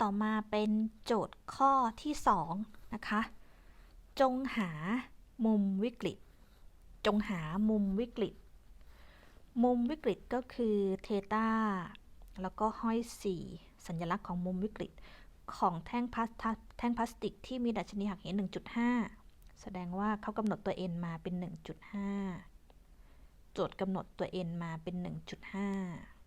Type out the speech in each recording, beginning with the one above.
ต่อมาเป็นโจทย์ข้อที่ 2 นะคะ จงหามุมวิกฤต จงหามุมวิกฤต มุมวิกฤตก็คือเทตาแล้วก็ห้อย 4 สัญลักษณ์ของมุมวิกฤต ของแท่งพลาสแท่งพลาสติกที่มีดัชนีหักเห1.5 แสดงว่าเขากำหนดตัว n มาเป็น 1.5 โจทย์กำหนดตัว n มาเป็น 1.5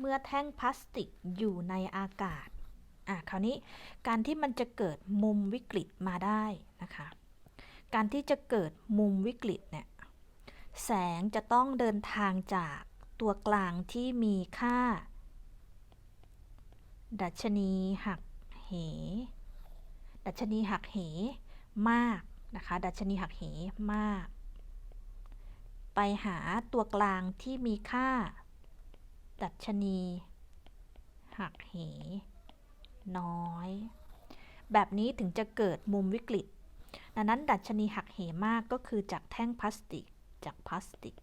เมื่อแท่งพลาสติกอยู่ในอากาศอะคราวนี้การที่มันจะเกิดมุมวิกฤตมาได้นะคะ การที่จะเกิดมุมวิกฤตเนี่ยแสงจะต้องเดินทางจากตัวกลางที่มีค่า ดัชนีหักเห ดัชนีหักเหมากนะคะ ดัชนีหักเหมาก ไปหาตัวกลางที่มีค่า ดัชนี หักเห น้อย แบบนี้ถึงจะเกิดมุมวิกฤตดังนั้นดัชนีหักเหมากก็คือจากแท่งพลาสติก จากพลาสติก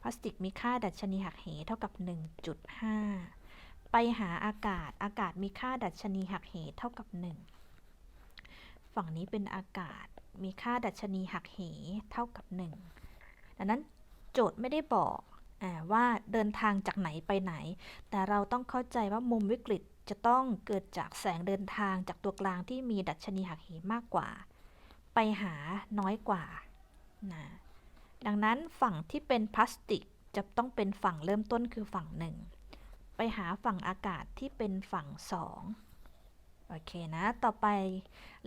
พลาสติกมีค่าดัชนีหักเหเท่ากับ 1.5 ไปหาอากาศ อากาศมีค่าดัชนีหักเหเท่ากับ 1 ฝั่งนี้เป็นอากาศ มีค่าดัชนีหักเหเท่ากับ 1 ดังนั้นโจทย์ไม่ได้บอก ว่าเดินทางจากไหนไปไหน แต่เราต้องเข้าใจว่ามุมวิกฤตจะต้องเกิดจากแสงเดินทางจากตัวกลางที่มีดัชนีหักเหมากกว่า ไปหาน้อยกว่านะดังนั้นฝั่งที่เป็นพลาสติกจะต้องเป็นฝั่งเริ่มต้นคือฝั่งหนึ่งไปหาฝั่งอากาศที่เป็นฝั่งสองโอเคนะ ต่อไป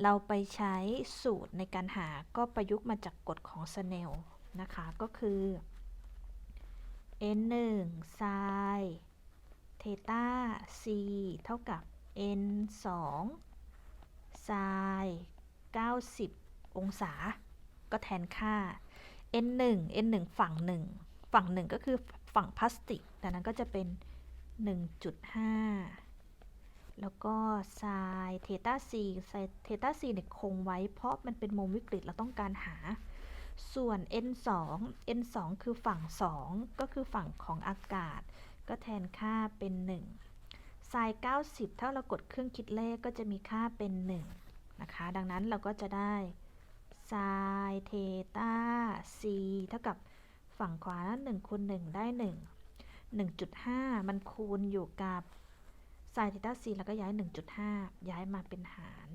เราไปใช้สูตรในการหาก็ประยุกต์มาจากกฎของสเนลนะคะก็คือ n 1 sin เทตา c เท่ากับ n 2 sin 90 องศา ก็แทนค่า n 1 n 1ฝั่ง 1 ฝั่ง 1 ก็คือฝั่งพลาสติกดังนั้นก็จะเป็น 1.5 แล้วก็ sin เทตา c เทตา c เนี่ยคงไว้เพราะมันเป็นมุมวิกฤตเราต้องการหา ส่วน n 2 n 2 คือฝั่ง 2 ก็คือฝั่งของอากาศ ก็แทนค่าเป็น1 sin 90 ถ้าเรากดเครื่องคิดเลขก็จะมีค่าเป็น1นะคะ ดังนั้นเราก็จะได้ sin เทตา c เท่ากับฝั่งขวา1คูณ1ได้ 1 1.5 มันคูณอยู่กับ sin เทตา c แล้วก็ย้าย 1.5 ย้ายมาเป็นหาร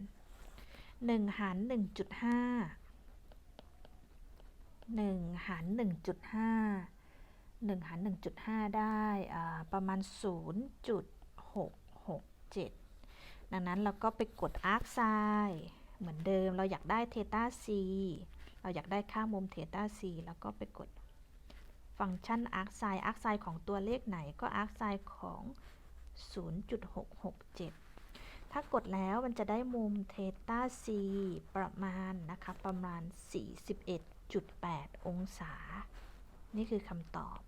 1 หาร 1.5 1 หาร 1.5 1 หาร 1.5 ได้ประมาณ 0.667 ดังนั้นเราก็ไปกด arc sin เหมือนเดิมเราอยากได้เทต้า c เราอยากได้ค่ามุมเทต้า c แล้วก็ไปกดฟังก์ชัน arc sin arc sin ของตัวเลขไหนก็ arc sin ของ 0.667 ถ้ากดแล้วมันจะได้มุมเทต้า c ประมาณนะคะประมาณ 41.8 องศา นี่คือคำตอบ